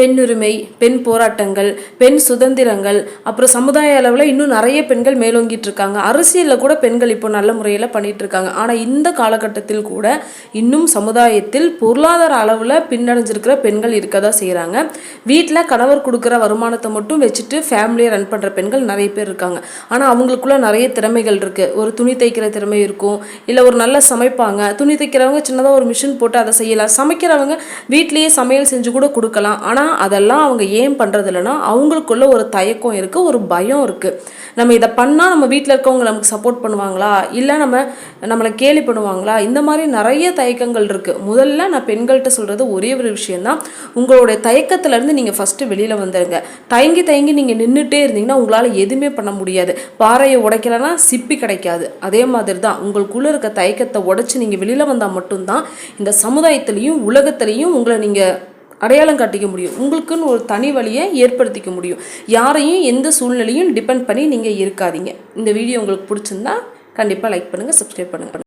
பெண்ணுரிமை பெண் போராட்டங்கள் பெண் சுதந்திரங்கள் அப்புறம் சமுதாய அளவில் இன்னும் நிறைய பெண்கள் மேலோங்கிட்டு இருக்காங்க. அரசியலில் கூட பெண்கள் இப்போ நல்ல முறையில் பண்ணிட்டு இருக்காங்க. ஆனால் இந்த காலகட்டத்தில் கூட இன்னும் சமுதாயத்தில் பொருளாதார அளவில் பின்னடைஞ்சிருக்கிற பெண்கள் இருக்க தான் செய்கிறாங்க வீட்டில் கணவர் கொடுக்குற வருமானத்தை மட்டும் வச்சுட்டு ஃபேமிலியை ரன் பண்ணுற பெண்கள் நிறைய பேர் இருக்காங்க. ஆனால் அவங்களுக்குள்ள நிறைய திறமைகள் இருக்குது ஒரு துணி தைக்கிற திறமை இருக்கும். இல்லை ஒரு நல்ல சமைப்பாங்க. துணி தைக்கிறவங்க சின்னதாக ஒரு மிஷின் போட்டு அதை செய்யலாம். சமைக்கிறவங்க வீட்லேயே சமையல் செஞ்சு கூட கொடுக்கலாம். ஆனால் அதெல்லாம் அவங்க ஏன் பண்ணுறது இல்லைன்னா அவங்களுக்குள்ள ஒரு தயக்கம் இருக்குது ஒரு பயம் இருக்குது நம்ம இதை பண்ணால் நம்ம வீட்டில் இருக்கவங்க நமக்கு சப்போர்ட் பண்ணுவாங்களா? இல்லை நம்ம நம்மளை கேலி பண்ணுவாங்களா? இந்த மாதிரி நிறைய தயக்கங்கள் இருக்குது முதல்ல நான் பெண்கள்கிட்ட சொல்கிறது ஒரே ஒரு விஷயந்தான் உங்களுடைய தயக்கத்துலேருந்து நீங்கள் ஃபஸ்ட்டு வெளியில் வந்துடுங்க தயங்கி தயங்கி நீங்கள் நின்றுட்டே இருந்தீங்கன்னா உங்களால் எதுவுமே பண்ண முடியாது. பாறையை உடைக்கலைன்னா சிப்பி கிடைக்காது. அதே மாதிரி தான் உங்களுக்குள்ளே இருக்க தயக்கத்தை உடைச்சி நீங்கள் வெளியில் வந்தால் மட்டும்தான் இந்த சமுதாயத்துலேயும் உலகத்துலேயும் உங்களை நீங்கள் அடையாளம் காட்டிக்க முடியும். உங்களுக்குன்னு ஒரு தனி வழியை ஏற்படுத்திக்க முடியும். யாரையும் எந்த சூழ்நிலையும் டிபெண்ட் பண்ணி நீங்கள் இருக்காதீங்க. இந்த வீடியோ உங்களுக்கு பிடிச்சிருந்தா கண்டிப்பாக லைக் பண்ணுங்கள் சப்ஸ்கிரைப் பண்ணுங்கள்